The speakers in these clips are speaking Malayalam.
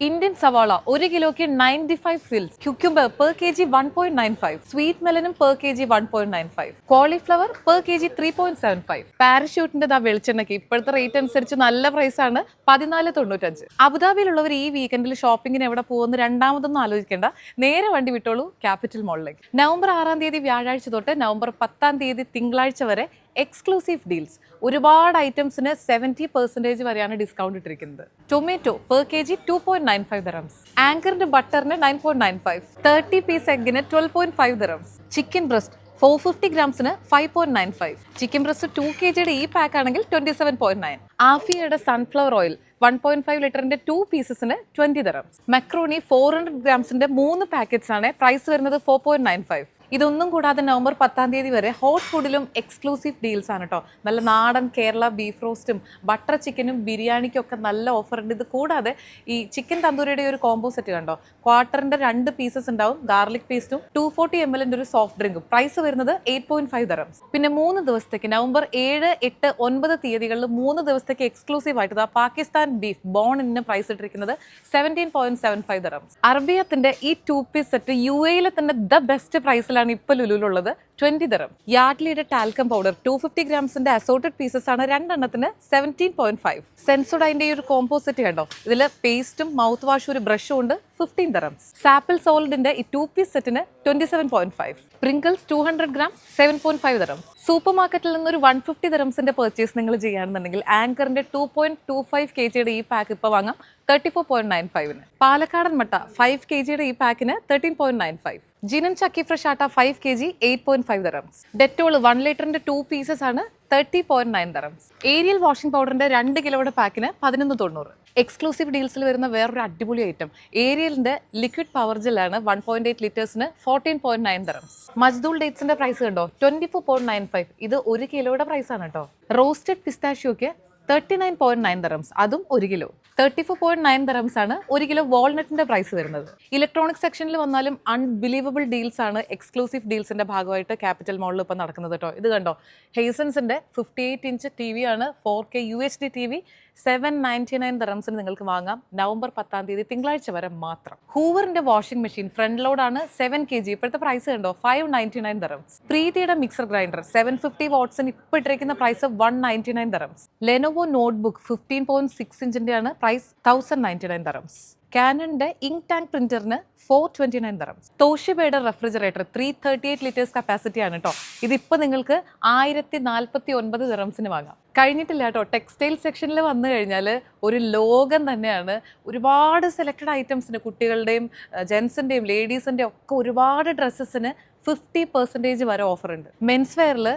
ഇന്ത്യൻ സവാള ഒരു കിലോയ്ക്ക് ninety five fils cucumber per K G one point nine five sweet മെലനും per K G one point nine five cauliflower per K G three point seven five പാരഷൂട്ടിന്റെ ആ വെളിച്ചെണ്ണയ്ക്ക് ഇപ്പോഴത്തെ റേറ്റ് അനുസരിച്ച് നല്ല പ്രൈസ് ആണ് പതിനാല് തൊണ്ണൂറ്റഞ്ച്. അബുദാബിയിലുള്ളവർ ഈ വീക്കെൻഡിൽ ഷോപ്പിങ്ങിന് എവിടെ പോകുന്ന രണ്ടാമതൊന്നും ആലോചിക്കേണ്ട. നേരെ വണ്ടി വിട്ടോളൂ ക്യാപിറ്റൽ മോളിലേക്ക് നവംബർ ആറാം തീയതി വ്യാഴാഴ്ച തൊട്ട് നവംബർ പത്താം തീയതി തിങ്കളാഴ്ച വരെ എക്സ്ക്ലൂസീവ് ഡീൽസ് ഒരുപാട് ഐറ്റംസിന് സെവന്റി പെർസെന്റേജ് വരെയാണ് ഡിസ്കൗണ്ട് ഇട്ടിരിക്കുന്നത്. Tomato per K G two point nine five dirhams ആങ്കറിന്റെ ബട്ടറിന് nine point nine five thirty piece എഗ്ഗിന് twelve point five dirhams chicken breast four fifty ഗ്രാംസിന് five point nine five chicken breast two K ജിയുടെ ഈ പാക്ക് ആണെങ്കിൽ twenty seven point nine ആഫിയയുടെ sunflower oil one point five ലിറ്ററിന്റെ two പീസസിന് twenty dirhams macaroni four hundred ഗ്രാംസിന്റെ മൂന്ന് പാക്കറ്റ്സ് ആണ് പ്രൈസ് വരുന്നത് ഫോർ പോയിന്റ് നയൻ ഫൈവ് ഇതൊന്നും കൂടാതെ നവംബർ പത്താം തീയതി വരെ ഹോട്ട് ഫുഡിലും എക്സ്ക്ലൂസീവ് ഡീൽസ് ആണ് കേട്ടോ നല്ല നാടൻ കേരള ബീഫ് റോസ്റ്റും ബട്ടർ ചിക്കനും ബിരിയാണിക്കും ഒക്കെ നല്ല ഓഫർ ഉണ്ട്. ഇത് കൂടാതെ ഈ ചിക്കൻ തന്തൂരിയുടെ ഒരു കോംബോ സെറ്റ് കണ്ടോ? ക്വാർട്ടറിന്റെ രണ്ട് പീസസ് ഉണ്ടാവും. ഗാർലിക് പേസ്റ്റും ടു ഫോർട്ടി എം എല്ലിന്റെ ഒരു സോഫ്റ്റ് ഡ്രിങ്കും പ്രൈസ് വരുന്നത് എയ്റ്റ് പോയിന്റ് ഫൈവ് ദറംസ് പിന്നെ മൂന്ന് ദിവസത്തേക്ക് നവംബർ ഏഴ് എട്ട് ഒൻപത് തീയതികളിൽ മൂന്ന് ദിവസത്തേക്ക് എക്സ്ക്ലൂസീവ് ആയിട്ട് പാകിസ്ഥാൻ ബീഫ് ബോണിന് പ്രൈസ് ഇട്ടിരിക്കുന്നത് seventeen point seven five dirhams അറബിയത്തിന്റെ ഈ ടു പീസ് സെറ്റ് യു എയിലെ തന്നെ ദ ബെസ്റ്റ് പ്രൈസിലാണ് ഇപ്പോൾ ലുലുലുള്ളത് ട്വന്റി ദറം. യാഡ്ലിയുടെ ടാൽക്കം പൗഡർ ടു ഫിഫ്റ്റി ഗ്രാംസിന്റെ അസോർട്ടഡ് പീസസ് ആണ് രണ്ടെണ്ണത്തിന് സെവന്റീൻ പോയിന്റ് ഫൈവ് സെൻസോഡൈന്റെ ഈ ഒരു കോമ്പോസിറ്റ് കണ്ടോ? ഇതിൽ പേസ്റ്റും മൗത്ത് വാഷും ഒരു ബ്രഷും ഉണ്ട് ഫിഫ്റ്റീൻ ദറംസ് സാപ്പിൾ സോൾഡിന്റെ ഈ ടു പീസ് സെറ്റിന് twenty seven point five Pringles two hundred gram seven point five dirham super മാർക്കറ്റിൽ നിന്ന് ഒരു വൺ ഫിഫ്റ്റി ദറംസിന്റെ പർച്ചേസ് നിങ്ങൾ ചെയ്യുകയാണെന്നുണ്ടെങ്കിൽ ആങ്കറിന്റെ two point two five K ജിയുടെ ഈ പാക്ക് ഇപ്പോൾ വാങ്ങാം. തേർട്ടി ഫോർ പോയിന്റ് നയൻ ഫൈവിന് പാലക്കാടൻ മട്ട ഫൈവ് കെ ജിയുടെ ഈ പാക്കിന് thirteen point nine five Jinan Chakki fresh atta five K G eight point five dirhams Dettol one ലിറ്ററിന്റെ ടു പീസസ് ആണ് thirty point nine dirhams Ariel washing പൗഡറിന്റെ രണ്ട് കിലോയുടെ പാക്കിന് പതിനൊന്ന് തൊണ്ണൂറ്. എക്സ്ക്ലൂസീവ് ഡീൽസിൽ വരുന്ന വേറൊരു അടിപൊളി ഐറ്റം ഏരിയലിന്റെ ലിക്വിഡ് പവർ ജെല്ലാണ് വൺ പോയിന്റ് എയ്റ്റ് ലിറ്റേഴ്സിന് ഫോർട്ടീൻ പോയിന്റ് നയൻ ദറംസ് മജ്ദൂൾ ഡേറ്റ്സിന്റെ പ്രൈസ് കണ്ടോ? Twenty four point nine five ഇത് ഒരു കിലോയുടെ പ്രൈസ് ആണ് കേട്ടോ roasted പിസ്താഷ്യോക്ക് thirty nine point nine dirhams അതും ഒരു kilo. Thirty four point nine dirhams ആണ് ഒരു കിലോ വാൾനട്ടിന്റെ പ്രൈസ് വരുന്നത്. ഇലക്ട്രോണിക് സെക്ഷനിൽ വന്നാലും അൺബിലീവബിൾ ഡീൽസ് ആണ്. എക്സ്ക്ലൂസീവ് ഡീൽസിന്റെ ഭാഗമായിട്ട് ക്യാപിറ്റൽ മോളിൽ ഇപ്പോൾ നടക്കുന്നത് കേട്ടോ ഇത് കണ്ടോ? ഹെയ്സൺസിന്റെ fifty eight inch T V ആണ് four K U H D T V seven ninety nine ദറംസിന് നിങ്ങൾക്ക് വാങ്ങാം. നവംബർ പത്താം തീയതി തിങ്കളാഴ്ച വരെ മാത്രം. ഹൂവറിന്റെ വാഷിംഗ് മെഷീൻ ഫ്രണ്ട് ലോഡാണ് സെവൻ കെ ജി ഇപ്പോഴത്തെ പ്രൈസ് കണ്ടോ? ഫൈവ് നയന്റി നയൻ ദറംസ് പ്രീതിയുടെ മിക്സർ ഗ്രൈൻഡർ സെവൻ ഫിഫ്റ്റി വാട്ട്സിന് ഇപ്പോൾ ഇട്ടിരിക്കുന്ന price one ninety nine dirhams Lenovo notebook fifteen point six ഇഞ്ചിന്റെ ആണ് price thousand ninety nine dirhams കാനന്റെ ink tank പ്രിന്ററിന് four twenty nine dirhams തോഷിബയുടെ refrigerator three thirty eight litres capacity ആണ് കേട്ടോ ഇതിപ്പോൾ നിങ്ങൾക്ക് ആയിരത്തി നാൽപ്പത്തി ഒൻപത് ദറംസിന് വാങ്ങാം. കഴിഞ്ഞിട്ടില്ല കേട്ടോ ടെക്സ്റ്റൈൽ സെക്ഷനിൽ വന്നു കഴിഞ്ഞാൽ ഒരു ലോകം തന്നെയാണ്. ഒരുപാട് സെലക്റ്റഡ് ഐറ്റംസിന് കുട്ടികളുടെയും ജെൻസിന്റെയും ലേഡീസിന്റെയും ഒക്കെ ഒരുപാട് ഡ്രസ്സസിന് ഫിഫ്റ്റി പെർസെന്റേജ് വരെ ഓഫർ ഉണ്ട് മെൻസ് വെയറിൽ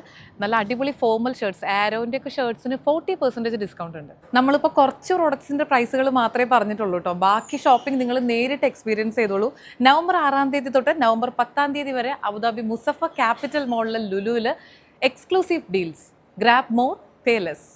നല്ല അടിപൊളി ഫോർമൽ ഷർട്ട്സ് ആരോന്റെ ഒക്കെ ഷർട്ട്സിന് ഫോർട്ടി പെർസെന്റേജ് ഡിസ്കൗണ്ട് ഉണ്ട്. നമ്മളിപ്പോൾ കുറച്ച് പ്രോഡക്ട്സിന്റെ പ്രൈസുകൾ മാത്രമേ പറഞ്ഞിട്ടുള്ളൂ കേട്ടോ ബാക്കി ഷോപ്പിംഗ് നിങ്ങൾ നേരിട്ട് എക്സ്പീരിയൻസ് ചെയ്തോളൂ. നവംബർ ആറാം തീയതി തൊട്ട് നവംബർ പത്താം തീയതി വരെ അബുദാബി മുസഫ ക്യാപിറ്റൽ മോളിലെ ലുലുവിൽ exclusive deals grab more pay less